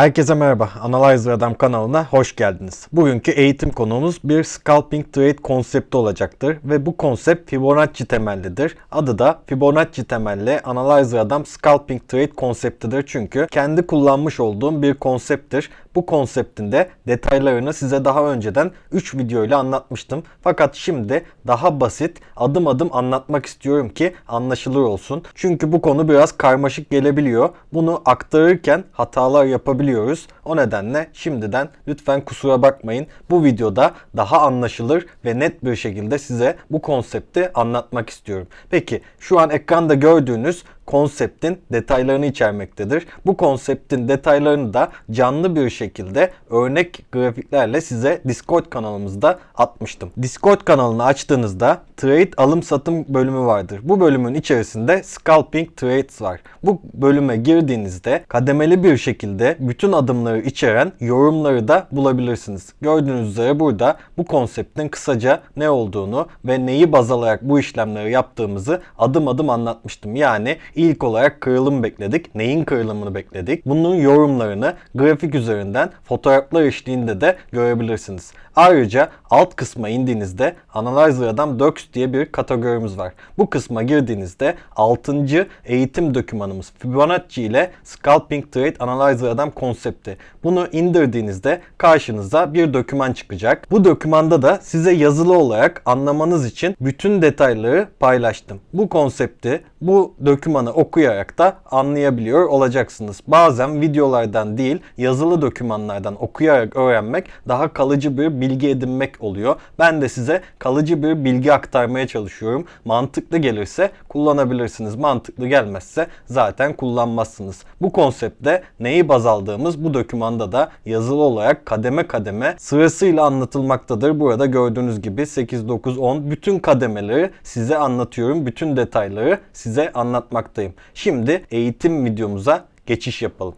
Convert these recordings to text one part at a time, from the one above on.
Herkese merhaba. Analyzer Adam kanalına hoş geldiniz. Bugünkü eğitim konumuz bir scalping trade konsepti olacaktır ve bu konsept Fibonacci temellidir. Adı da Fibonacci temelli Analyzer Adam scalping trade konseptidir çünkü kendi kullanmış olduğum bir konsepttir. Bu konseptin de detaylarını size daha önceden 3 video ile anlatmıştım. Fakat şimdi daha basit adım adım anlatmak istiyorum ki anlaşılır olsun. Çünkü bu konu biraz karmaşık gelebiliyor. Bunu aktarırken hatalar yapabiliyoruz. O nedenle şimdiden lütfen kusura bakmayın. Bu videoda daha anlaşılır ve net bir şekilde size bu konsepti anlatmak istiyorum. Peki şu an ekranda gördüğünüz konseptin detaylarını içermektedir. Bu konseptin detaylarını da canlı bir şekilde örnek grafiklerle size Discord kanalımızda atmıştım. Discord kanalını açtığınızda Trade alım satım bölümü vardır. Bu bölümün içerisinde Scalping Trades var. Bu bölüme girdiğinizde kademeli bir şekilde bütün adımları içeren yorumları da bulabilirsiniz. Gördüğünüz üzere burada bu konseptin kısaca ne olduğunu ve neyi baz alarak bu işlemleri yaptığımızı adım adım anlatmıştım. Yani ilk olarak kırılım bekledik. Neyin kırılımını bekledik? Bunun yorumlarını grafik üzerinden fotoğraflar eşliğinde de görebilirsiniz. Ayrıca alt kısma indiğinizde Analyzer Adam Docs diye bir kategorimiz var. Bu kısma girdiğinizde 6. eğitim dokümanımız Fibonacci ile Scalping Trade Analyzer Adam konsepti. Bunu indirdiğinizde karşınıza bir doküman çıkacak. Bu dokümanda da size yazılı olarak anlamanız için bütün detayları paylaştım. Bu konsepti, bu dokümanı okuyarak da anlayabiliyor olacaksınız. Bazen videolardan değil, yazılı dokümanlardan okuyarak öğrenmek daha kalıcı bir bilgi edinmek oluyor. Ben de size kalıcı bir bilgi aktarmaya çalışıyorum. Mantıklı gelirse kullanabilirsiniz. Mantıklı gelmezse zaten kullanmazsınız. Bu konsepte neyi baz aldığımız bu dokümanda da yazılı olarak kademe kademe sırasıyla anlatılmaktadır. Burada gördüğünüz gibi 8, 9, 10 bütün kademeleri size anlatıyorum. Bütün detayları size anlatmaktayım. Şimdi eğitim videomuza geçiş yapalım.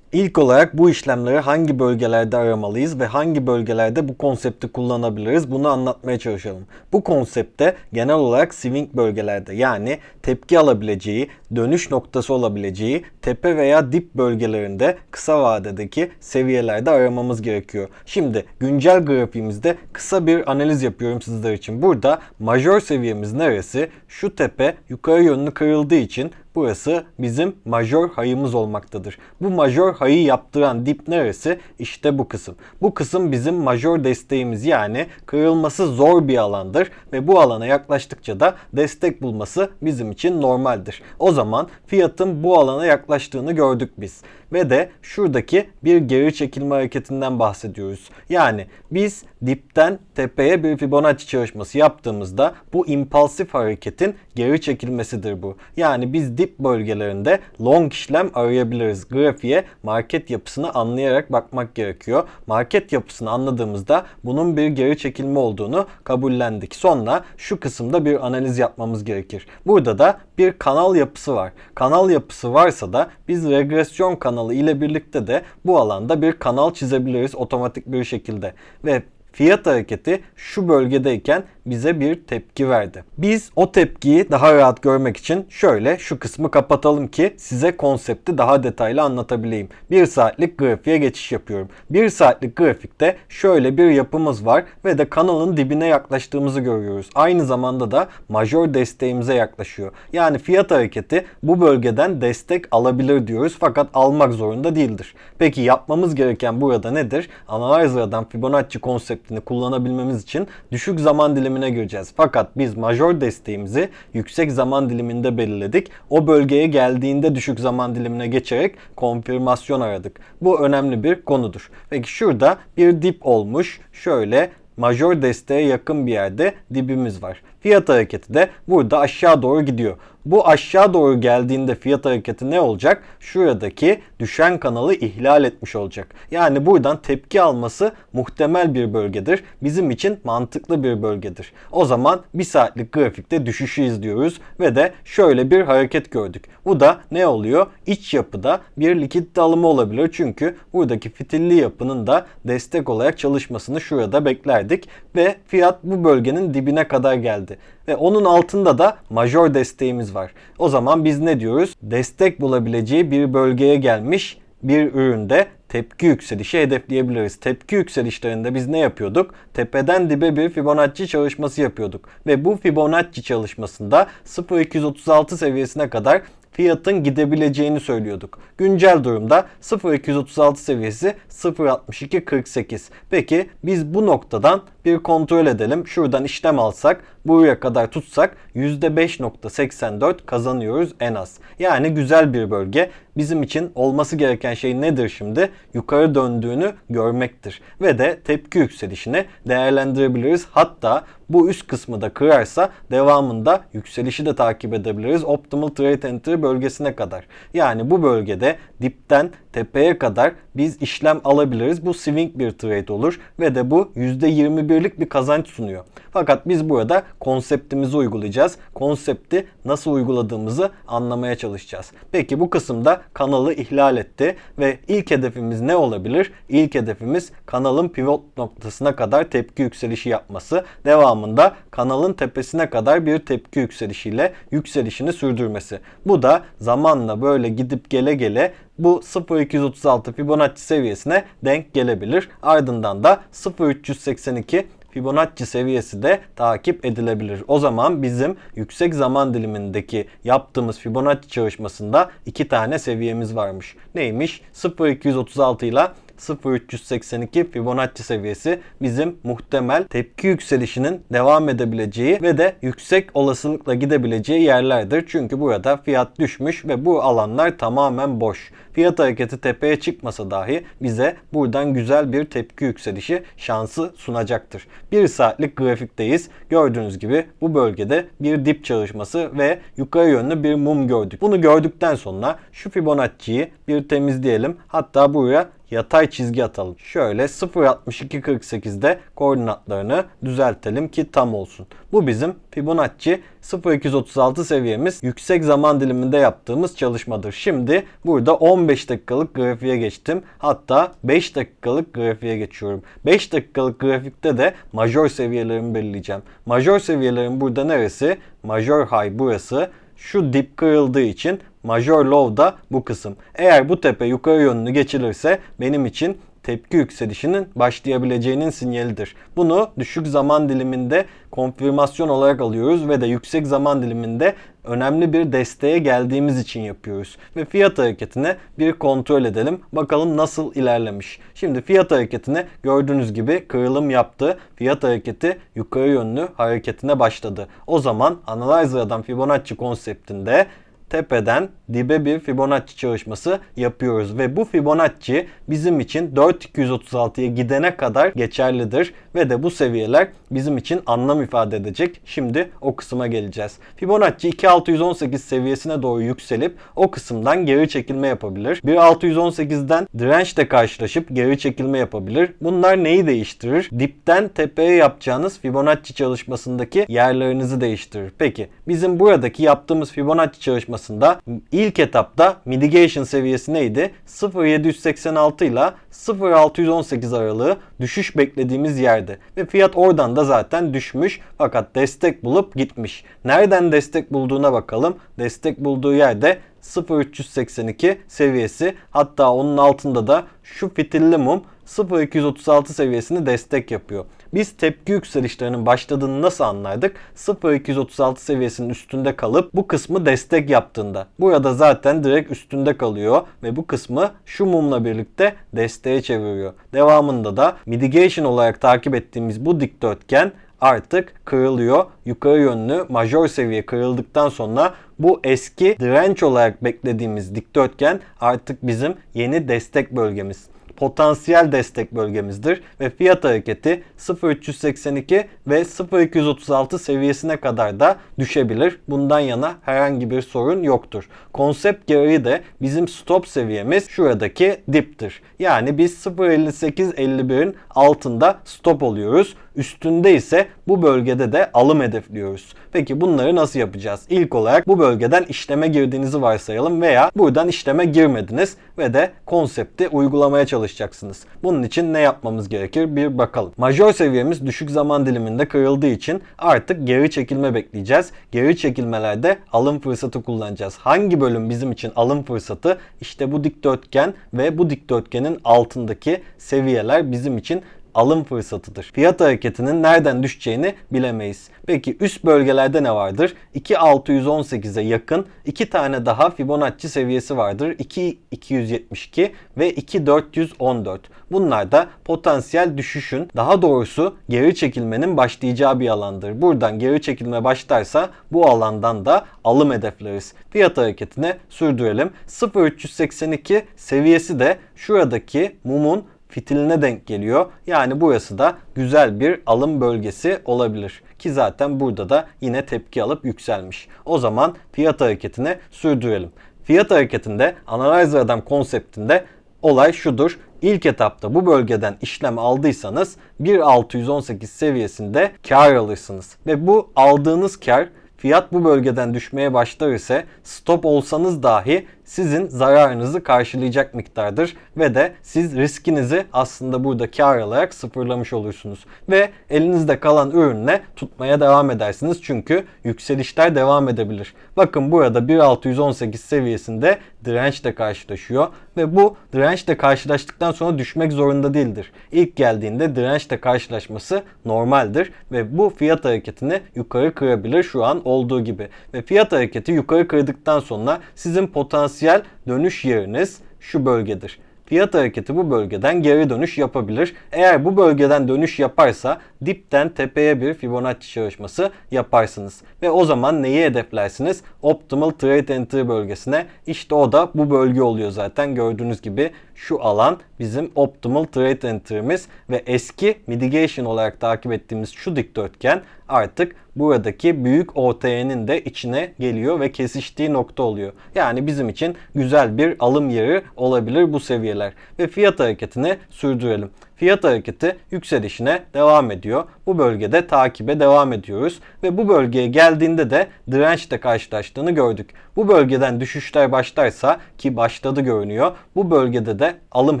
İlk olarak bu işlemleri hangi bölgelerde aramalıyız ve hangi bölgelerde bu konsepti kullanabiliriz bunu anlatmaya çalışalım. Bu konsepte genel olarak swing bölgelerde yani tepki alabileceği, dönüş noktası olabileceği tepe veya dip bölgelerinde kısa vadedeki seviyelerde aramamız gerekiyor. Şimdi güncel grafiğimizde kısa bir analiz yapıyorum sizler için. Burada majör seviyemiz neresi? Şu tepe yukarı yönlü kırıldığı için Burası bizim majör hayımız olmaktadır. Bu majör hayı yaptıran dip neresi? İşte bu kısım. Bu kısım bizim majör desteğimiz yani kırılması zor bir alandır ve bu alana yaklaştıkça da destek bulması bizim için normaldir. O zaman fiyatın bu alana yaklaştığını gördük biz ve de şuradaki bir geri çekilme hareketinden bahsediyoruz. Yani biz dipten tepeye bir Fibonacci çalışması yaptığımızda bu impulsif hareketin geri çekilmesidir bu. Yani biz dip bölgelerinde long işlem arayabiliriz. Grafiğe market yapısını anlayarak bakmak gerekiyor. Market yapısını anladığımızda bunun bir geri çekilme olduğunu kabullendik. Sonra şu kısımda bir analiz yapmamız gerekir. Burada da bir kanal yapısı var. Kanal yapısı varsa da biz regresyon kanalı ile birlikte de bu alanda bir kanal çizebiliriz otomatik bir şekilde. Ve fiyat hareketi şu bölgedeyken bize bir tepki verdi. Biz o tepkiyi daha rahat görmek için şöyle şu kısmı kapatalım ki size konsepti daha detaylı anlatabileyim. 1 saatlik grafiğe geçiş yapıyorum. 1 saatlik grafikte şöyle bir yapımız var ve de kanalın dibine yaklaştığımızı görüyoruz. Aynı zamanda da majör desteğimize yaklaşıyor. Yani fiyat hareketi bu bölgeden destek alabilir diyoruz fakat almak zorunda değildir. Peki yapmamız gereken burada nedir? Analyzer'dan Fibonacci konseptini kullanabilmemiz için düşük zaman dilimi dilimine gireceğiz. Fakat biz majör desteğimizi yüksek zaman diliminde belirledik. O bölgeye geldiğinde düşük zaman dilimine geçerek konfirmasyon aradık. Bu önemli bir konudur. Peki şurada bir dip olmuş. Şöyle majör desteğe yakın bir yerde dibimiz var. Fiyat hareketi de burada aşağı doğru gidiyor. Bu aşağı doğru geldiğinde fiyat hareketi ne olacak? Şuradaki düşen kanalı ihlal etmiş olacak. Yani buradan tepki alması muhtemel bir bölgedir. Bizim için mantıklı bir bölgedir. O zaman bir saatlik grafikte düşüşü izliyoruz ve de şöyle bir hareket gördük. Bu da ne oluyor? İç yapıda bir likit alımı olabilir. Çünkü buradaki fitilli yapının da destek olarak çalışmasını şurada beklerdik ve fiyat bu bölgenin dibine kadar geldi. Ve onun altında da majör desteğimiz var. O zaman biz ne diyoruz? Destek bulabileceği bir bölgeye gelmiş bir üründe tepki yükselişi hedefleyebiliriz. Tepki yükselişlerinde biz ne yapıyorduk? Tepeden dibe bir Fibonacci çalışması yapıyorduk. Ve bu Fibonacci çalışmasında 0.236 seviyesine kadar fiyatın gidebileceğini söylüyorduk. Güncel durumda 0.236 seviyesi 0.6248. Peki biz bu noktadan bir kontrol edelim. Şuradan işlem alsak, buraya kadar tutsak %5.84 kazanıyoruz en az. Yani güzel bir bölge. Bizim için olması gereken şey nedir şimdi? Yukarı döndüğünü görmektir. Ve de tepki yükselişini değerlendirebiliriz. Hatta bu üst kısmı da kırarsa devamında yükselişi de takip edebiliriz. Optimal Trade Entry bölgesine kadar. Yani bu bölgede dipten tepeye kadar biz işlem alabiliriz. Bu swing bir trade olur ve de bu %21'lik bir kazanç sunuyor. Fakat biz burada konseptimizi uygulayacağız. Konsepti nasıl uyguladığımızı anlamaya çalışacağız. Peki bu kısımda kanalı ihlal etti ve ilk hedefimiz ne olabilir? İlk hedefimiz kanalın pivot noktasına kadar tepki yükselişi yapması. Devamında kanalın tepesine kadar bir tepki yükselişiyle yükselişini sürdürmesi. Bu da zamanla böyle gidip gele gele bu 0.236 Fibonacci seviyesine denk gelebilir. Ardından da 0.382 Fibonacci seviyesi de takip edilebilir. O zaman bizim yüksek zaman dilimindeki yaptığımız Fibonacci çalışmasında iki tane seviyemiz varmış. Neymiş? 0.236 ile 0.382 Fibonacci seviyesi bizim muhtemel tepki yükselişinin devam edebileceği ve de yüksek olasılıkla gidebileceği yerlerdir. Çünkü burada fiyat düşmüş ve bu alanlar tamamen boş. Fiyat hareketi tepeye çıkmasa dahi bize buradan güzel bir tepki yükselişi şansı sunacaktır. 1 saatlik grafikteyiz. Gördüğünüz gibi bu bölgede bir dip çalışması ve yukarı yönlü bir mum gördük. Bunu gördükten sonra şu Fibonacci'yi bir temizleyelim. Hatta buraya yatay çizgi atalım. Şöyle 0.6248'de koordinatlarını düzeltelim ki tam olsun. Bu bizim Fibonacci 0.236 seviyemiz yüksek zaman diliminde yaptığımız çalışmadır. Şimdi burada 15 dakikalık grafiğe geçtim. Hatta 5 dakikalık grafiğe geçiyorum. 5 dakikalık grafikte de major seviyelerimi belirleyeceğim. Major seviyelerim burada neresi? Major high burası şu dip kırıldığı için major low da bu kısım. Eğer bu tepe yukarı yönlü geçilirse benim için tepki yükselişinin başlayabileceğinin sinyalidir. Bunu düşük zaman diliminde konfirmasyon olarak alıyoruz ve de yüksek zaman diliminde önemli bir desteğe geldiğimiz için yapıyoruz. Ve fiyat hareketine bir kontrol edelim. Bakalım nasıl ilerlemiş. Şimdi fiyat hareketine gördüğünüz gibi kırılım yaptı. Fiyat hareketi yukarı yönlü hareketine başladı. O zaman Analyzer'dan Fibonacci konseptinde tepeden dibe bir Fibonacci çalışması yapıyoruz ve bu Fibonacci bizim için 4236'ya gidene kadar geçerlidir ve de bu seviyeler bizim için anlam ifade edecek. Şimdi o kısma geleceğiz. Fibonacci 2618 seviyesine doğru yükselip o kısımdan geri çekilme yapabilir. 1618'den dirençle karşılaşıp geri çekilme yapabilir. Bunlar neyi değiştirir? Dipten tepeye yapacağınız Fibonacci çalışmasındaki yerlerinizi değiştirir. Peki bizim buradaki yaptığımız Fibonacci çalışmasında ilk etapta mitigation seviyesi neydi? 0.786 ile 0.618 aralığı düşüş beklediğimiz yerde. Ve fiyat oradan da zaten düşmüş fakat destek bulup gitmiş. Nereden destek bulduğuna bakalım. Destek bulduğu yerde 0.382 seviyesi hatta onun altında da şu fitilli mum 0.236 seviyesini destek yapıyor. Biz tepki yükselişlerinin başladığını nasıl anlardık? 0.236 seviyesinin üstünde kalıp bu kısmı destek yaptığında. Burada zaten direkt üstünde kalıyor ve bu kısmı şu mumla birlikte desteğe çeviriyor. Devamında da mitigation olarak takip ettiğimiz bu dikdörtgen artık kırılıyor. Yukarı yönlü majör seviye kırıldıktan sonra bu eski direnç olarak beklediğimiz dikdörtgen artık bizim yeni destek bölgemiz potansiyel destek bölgemizdir ve fiyat hareketi 0.382 ve 0.236 seviyesine kadar da düşebilir. Bundan yana herhangi bir sorun yoktur. Konsept gereği de bizim stop seviyemiz şuradaki diptir. Yani biz 0.58-51'in altında stop oluyoruz. Üstünde ise bu bölgede de alım hedefliyoruz. Peki bunları nasıl yapacağız? İlk olarak bu bölgeden işleme girdiğinizi varsayalım veya buradan işleme girmediniz ve de konsepti uygulamaya çalışacaksınız. Bunun için ne yapmamız gerekir bir bakalım. Majör seviyemiz düşük zaman diliminde kırıldığı için artık geri çekilme bekleyeceğiz. Geri çekilmelerde alım fırsatı kullanacağız. Hangi bölüm bizim için alım fırsatı? İşte bu dikdörtgen ve bu dikdörtgenin altındaki seviyeler bizim için alım fırsatıdır. Fiyat hareketinin nereden düşeceğini bilemeyiz. Peki üst bölgelerde ne vardır? 2618'e yakın iki tane daha Fibonacci seviyesi vardır. 2272 ve 2414. Bunlar da potansiyel düşüşün daha doğrusu geri çekilmenin başlayacağı bir alandır. Buradan geri çekilme başlarsa bu alandan da alım hedefleriz. Fiyat hareketine sürdürelim. 0382 seviyesi de şuradaki mumun fitiline denk geliyor. Yani burası da güzel bir alım bölgesi olabilir. Ki zaten burada da yine tepki alıp yükselmiş. O zaman fiyat hareketine sürdürelim. Fiyat hareketinde Analyzer Adam konseptinde olay şudur. İlk etapta bu bölgeden işlem aldıysanız 1.618 seviyesinde kar alırsınız. Ve bu aldığınız kar fiyat bu bölgeden düşmeye başlar ise stop olsanız dahi sizin zararınızı karşılayacak miktardır ve de siz riskinizi aslında burada kar alarak sıfırlamış olursunuz. Ve elinizde kalan ürünle tutmaya devam edersiniz çünkü yükselişler devam edebilir. Bakın burada 1618 seviyesinde dirençle karşılaşıyor ve bu dirençle karşılaştıktan sonra düşmek zorunda değildir. İlk geldiğinde dirençle karşılaşması normaldir ve bu fiyat hareketini yukarı kırabilir şu an olduğu gibi. Ve fiyat hareketi yukarı kırdıktan sonra sizin potansiyel dönüş yeriniz şu bölgedir. Fiyat hareketi bu bölgeden geri dönüş yapabilir. Eğer bu bölgeden dönüş yaparsa dipten tepeye bir Fibonacci çalışması yaparsınız. Ve o zaman neyi hedeflersiniz? Optimal Trade Entry bölgesine. İşte o da bu bölge oluyor zaten gördüğünüz gibi şu alan bizim Optimal Trade Entry'miz ve eski mitigation olarak takip ettiğimiz şu dikdörtgen artık buradaki büyük OT'nin de içine geliyor ve kesiştiği nokta oluyor. Yani bizim için güzel bir alım yeri olabilir bu seviyeler. Ve fiyat hareketini sürdürelim. Fiyat hareketi yükselişine devam ediyor. Bu bölgede takibe devam ediyoruz ve bu bölgeye geldiğinde de dirençle karşılaştığını gördük. Bu bölgeden düşüşler başlarsa ki başladı görünüyor. Bu bölgede de alım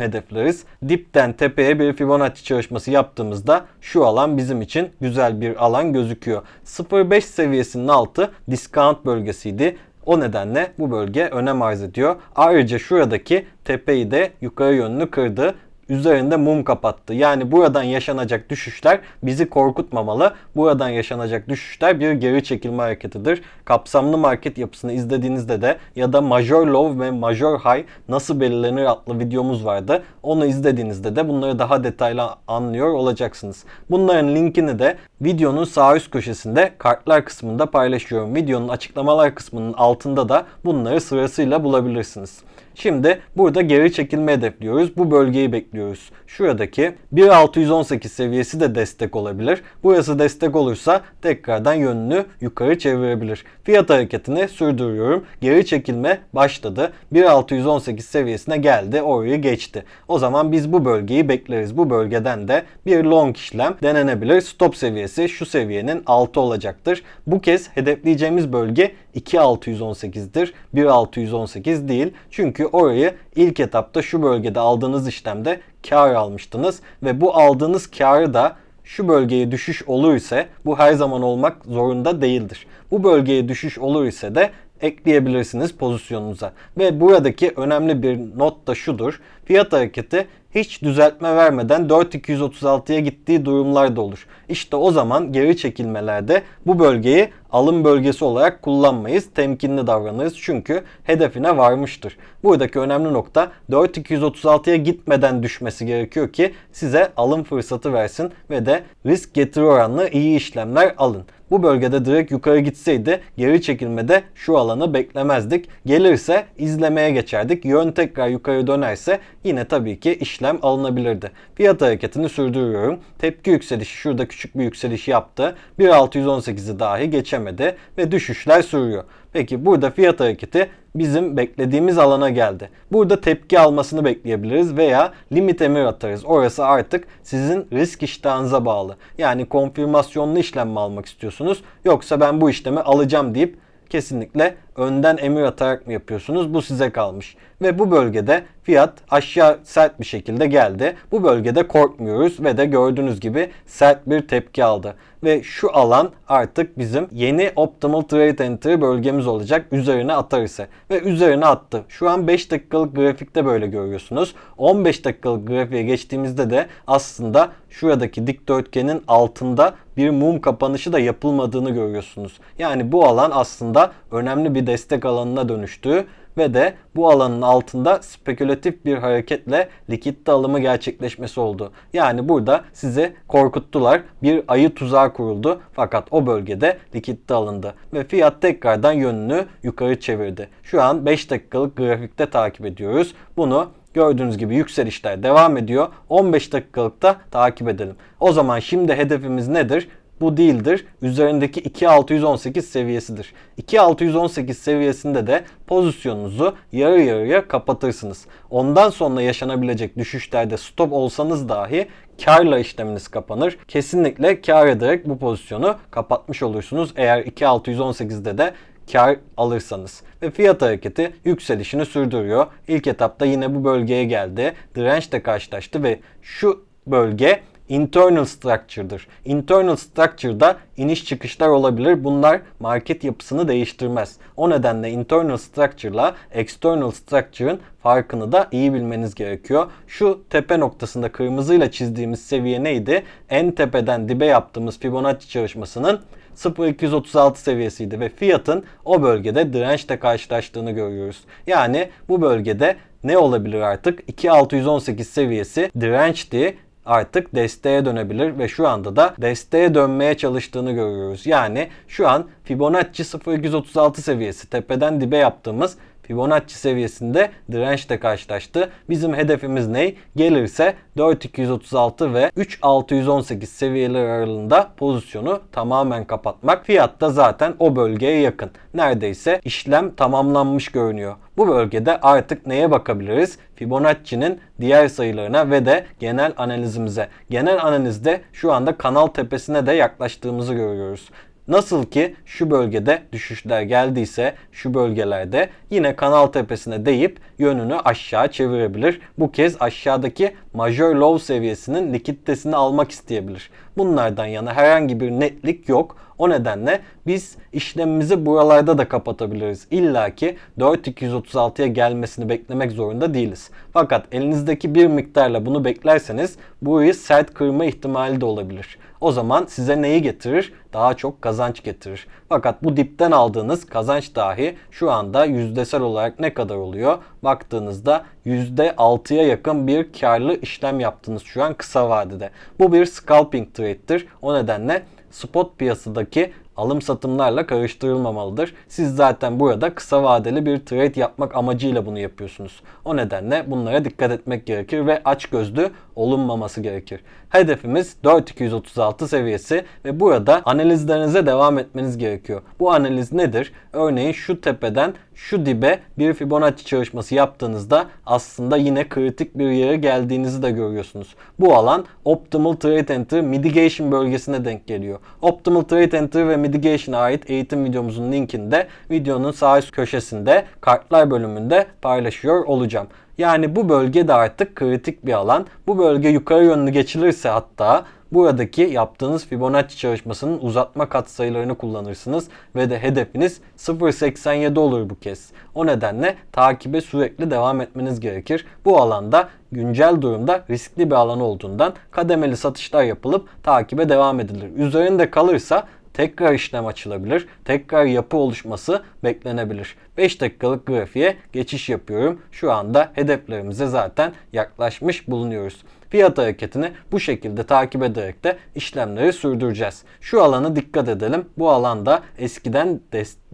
hedefleriz. Dipten tepeye bir Fibonacci çalışması yaptığımızda şu alan bizim için güzel bir alan gözüküyor. 0.5 seviyesinin altı discount bölgesiydi. O nedenle bu bölge önem arz ediyor. Ayrıca şuradaki tepeyi de yukarı yönlü kırdı üzerinde mum kapattı. Yani buradan yaşanacak düşüşler bizi korkutmamalı. Buradan yaşanacak düşüşler bir geri çekilme hareketidir. Kapsamlı market yapısını izlediğinizde de ya da major low ve major high nasıl belirlenir adlı videomuz vardı. Onu izlediğinizde de bunları daha detaylı anlıyor olacaksınız. Bunların linkini de videonun sağ üst köşesinde kartlar kısmında paylaşıyorum. Videonun açıklamalar kısmının altında da bunları sırasıyla bulabilirsiniz. Şimdi burada geri çekilme hedefliyoruz. Bu bölgeyi bekliyoruz. Şuradaki 1618 seviyesi de destek olabilir. Burası destek olursa tekrardan yönünü yukarı çevirebilir. Fiyat hareketini sürdürüyorum. Geri çekilme başladı. 1618 seviyesine geldi. Orayı geçti. O zaman biz bu bölgeyi bekleriz. Bu bölgeden de bir long işlem denenebilir. Stop seviyesi şu seviyenin altı olacaktır. Bu kez hedefleyeceğimiz bölge 2618'dir. 1618 değil. Çünkü orayı ilk etapta şu bölgede aldığınız işlemde kar almıştınız ve bu aldığınız karı da şu bölgeye düşüş olur ise bu her zaman olmak zorunda değildir. Bu bölgeye düşüş olur ise de ekleyebilirsiniz pozisyonunuza. Ve buradaki önemli bir not da şudur. Fiyat hareketi hiç düzeltme vermeden 4236'ya gittiği durumlar da olur. İşte o zaman geri çekilmelerde bu bölgeyi alım bölgesi olarak kullanmayız. Temkinli davranırız çünkü hedefine varmıştır. Buradaki önemli nokta 4236'ya gitmeden düşmesi gerekiyor ki size alım fırsatı versin ve de risk getiri oranlı iyi işlemler alın. Bu bölgede direkt yukarı gitseydi geri çekilmede şu alanı beklemezdik. Gelirse izlemeye geçerdik. Yön tekrar yukarı dönerse yine tabii ki işlem alınabilirdi. Fiyat hareketini sürdürüyorum. Tepki yükselişi şurada küçük bir yükseliş yaptı. 1.618'i dahi geçemedi ve düşüşler sürüyor. Peki burada fiyat hareketi bizim beklediğimiz alana geldi. Burada tepki almasını bekleyebiliriz veya limit emir atarız. Orası artık sizin risk iştahınıza bağlı. Yani konfirmasyonlu işlem mi almak istiyorsunuz yoksa ben bu işlemi alacağım deyip kesinlikle önden emir atarak mı yapıyorsunuz? Bu size kalmış. Ve bu bölgede fiyat aşağı sert bir şekilde geldi. Bu bölgede korkmuyoruz ve de gördüğünüz gibi sert bir tepki aldı. Ve şu alan artık bizim yeni Optimal Trade Entry bölgemiz olacak üzerine atarsa. Ve üzerine attı. Şu an 5 dakikalık grafikte böyle görüyorsunuz. 15 dakikalık grafiğe geçtiğimizde de aslında şuradaki dikdörtgenin altında bir mum kapanışı da yapılmadığını görüyorsunuz. Yani bu alan aslında önemli bir destek alanına dönüştü ve de bu alanın altında spekülatif bir hareketle likitte alımı gerçekleşmesi oldu. Yani burada sizi korkuttular. Bir ayı tuzağı kuruldu fakat o bölgede likitte alındı ve fiyat tekrardan yönünü yukarı çevirdi. Şu an 5 dakikalık grafikte takip ediyoruz. Bunu Gördüğünüz gibi yükselişler devam ediyor. 15 dakikalıkta takip edelim. O zaman şimdi hedefimiz nedir? Bu değildir. Üzerindeki 2618 seviyesidir. 2618 seviyesinde de pozisyonunuzu yarı yarıya kapatırsınız. Ondan sonra yaşanabilecek düşüşlerde stop olsanız dahi karla işleminiz kapanır. Kesinlikle kar ederek bu pozisyonu kapatmış olursunuz. Eğer 2618'de de kar alırsanız. Ve fiyat hareketi yükselişini sürdürüyor. İlk etapta yine bu bölgeye geldi. Dirençle karşılaştı ve şu bölge internal structure'dır. Internal structure'da iniş çıkışlar olabilir. Bunlar market yapısını değiştirmez. O nedenle internal structure'la external structure'ın farkını da iyi bilmeniz gerekiyor. Şu tepe noktasında kırmızıyla çizdiğimiz seviye neydi? En tepeden dibe yaptığımız Fibonacci çalışmasının 0.236 seviyesiydi ve fiyatın o bölgede dirençle karşılaştığını görüyoruz. Yani bu bölgede ne olabilir artık? 2618 seviyesi dirençti artık desteğe dönebilir ve şu anda da desteğe dönmeye çalıştığını görüyoruz. Yani şu an Fibonacci 0236 seviyesi tepeden dibe yaptığımız Fibonacci seviyesinde dirençle karşılaştı. Bizim hedefimiz ne? Gelirse 4236 ve 3618 seviyeler aralığında pozisyonu tamamen kapatmak. Fiyat da zaten o bölgeye yakın. Neredeyse işlem tamamlanmış görünüyor. Bu bölgede artık neye bakabiliriz? Fibonacci'nin diğer sayılarına ve de genel analizimize. Genel analizde şu anda kanal tepesine de yaklaştığımızı görüyoruz. Nasıl ki şu bölgede düşüşler geldiyse şu bölgelerde yine kanal tepesine deyip yönünü aşağı çevirebilir. Bu kez aşağıdaki major low seviyesinin likiditesini almak isteyebilir. Bunlardan yana herhangi bir netlik yok. O nedenle biz işlemimizi buralarda da kapatabiliriz. İlla ki 4236'ya gelmesini beklemek zorunda değiliz. Fakat elinizdeki bir miktarla bunu beklerseniz burayı sert kırma ihtimali de olabilir. O zaman size neyi getirir? Daha çok kazanç getirir. Fakat bu dipten aldığınız kazanç dahi şu anda yüzdesel olarak ne kadar oluyor? Baktığınızda %6'ya yakın bir karlı işlem yaptınız şu an kısa vadede. Bu bir scalping trade'tir. O nedenle spot piyasadaki alım satımlarla karıştırılmamalıdır. Siz zaten burada kısa vadeli bir trade yapmak amacıyla bunu yapıyorsunuz. O nedenle bunlara dikkat etmek gerekir ve aç gözlü olunmaması gerekir. Hedefimiz 4236 seviyesi ve burada analizlerinize devam etmeniz gerekiyor. Bu analiz nedir? Örneğin şu tepeden şu dibe bir Fibonacci çalışması yaptığınızda aslında yine kritik bir yere geldiğinizi de görüyorsunuz. Bu alan Optimal Trade Entry Mitigation bölgesine denk geliyor. Optimal Trade Entry ve Mitigation'a ait eğitim videomuzun linkini de videonun sağ üst köşesinde kartlar bölümünde paylaşıyor olacağım. Yani bu bölge de artık kritik bir alan. Bu bölge yukarı yönlü geçilirse hatta buradaki yaptığınız Fibonacci çalışmasının uzatma katsayılarını kullanırsınız ve de hedefiniz 0.87 olur bu kez. O nedenle takibe sürekli devam etmeniz gerekir. Bu alanda güncel durumda riskli bir alan olduğundan kademeli satışlar yapılıp takibe devam edilir. Üzerinde kalırsa tekrar işlem açılabilir. Tekrar yapı oluşması beklenebilir. 5 dakikalık grafiğe geçiş yapıyorum. Şu anda hedeflerimize zaten yaklaşmış bulunuyoruz. Fiyat hareketini bu şekilde takip ederek de işlemleri sürdüreceğiz. Şu alana dikkat edelim. Bu alanda eskiden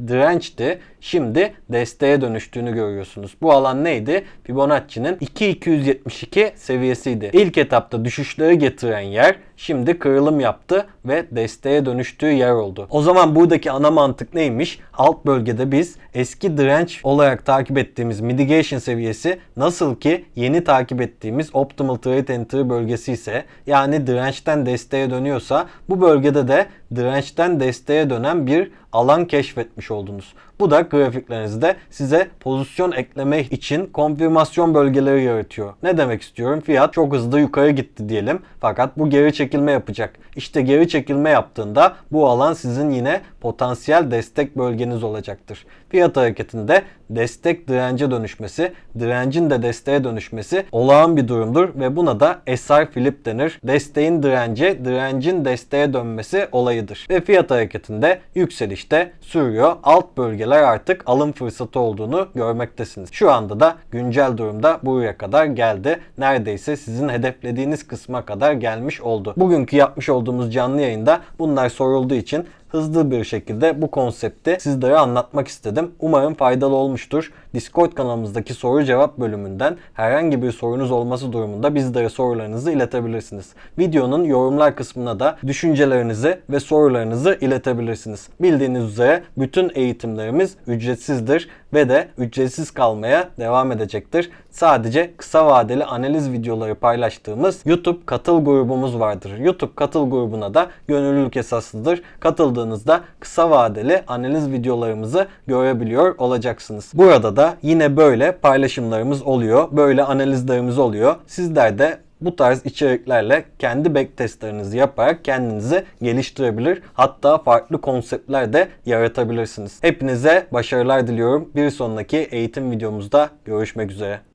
dirençti. Şimdi desteğe dönüştüğünü görüyorsunuz. Bu alan neydi? Fibonacci'nin 2272 seviyesiydi. İlk etapta düşüşleri getiren yer şimdi kırılım yaptı ve desteğe dönüştüğü yer oldu. O zaman buradaki ana mantık neymiş? Alt bölgede biz eski direnç olarak takip ettiğimiz mitigation seviyesi nasıl ki yeni takip ettiğimiz optimal trade entry bölgesi ise yani dirençten desteğe dönüyorsa bu bölgede de dirençten desteğe dönen bir alan keşfetmiş oldunuz. Bu da grafiklerinizde size pozisyon ekleme için konfirmasyon bölgeleri yaratıyor. Ne demek istiyorum? Fiyat çok hızlı yukarı gitti diyelim. Fakat bu geri çekilme yapacak. İşte geri çekilme yaptığında bu alan sizin yine potansiyel destek bölgeniz olacaktır. Fiyat hareketinde destek dirence dönüşmesi, direncin de desteğe dönüşmesi olağan bir durumdur ve buna da SR flip denir. Desteğin dirence, direncin desteğe dönmesi olayıdır. Ve fiyat hareketinde yükselişte sürüyor. Alt bölgeler artık alım fırsatı olduğunu görmektesiniz. Şu anda da güncel durumda buraya kadar geldi. Neredeyse sizin hedeflediğiniz kısma kadar gelmiş oldu. Bugünkü yapmış olduğumuz canlı yayında bunlar sorulduğu için hızlı bir şekilde bu konsepti sizlere anlatmak istedim. Umarım faydalı olmuştur. Discord kanalımızdaki soru cevap bölümünden herhangi bir sorunuz olması durumunda bizlere sorularınızı iletebilirsiniz. Videonun yorumlar kısmına da düşüncelerinizi ve sorularınızı iletebilirsiniz. Bildiğiniz üzere bütün eğitimlerimiz ücretsizdir ve de ücretsiz kalmaya devam edecektir. Sadece kısa vadeli analiz videoları paylaştığımız YouTube katıl grubumuz vardır. YouTube katıl grubuna da gönüllülük esaslıdır. Katıldığınızda kısa vadeli analiz videolarımızı görebiliyor olacaksınız. Burada da yine böyle paylaşımlarımız oluyor. Böyle analizlerimiz oluyor. Sizler de bu tarz içeriklerle kendi backtestlerinizi yaparak kendinizi geliştirebilir. Hatta farklı konseptler de yaratabilirsiniz. Hepinize başarılar diliyorum. Bir sonraki eğitim videomuzda görüşmek üzere.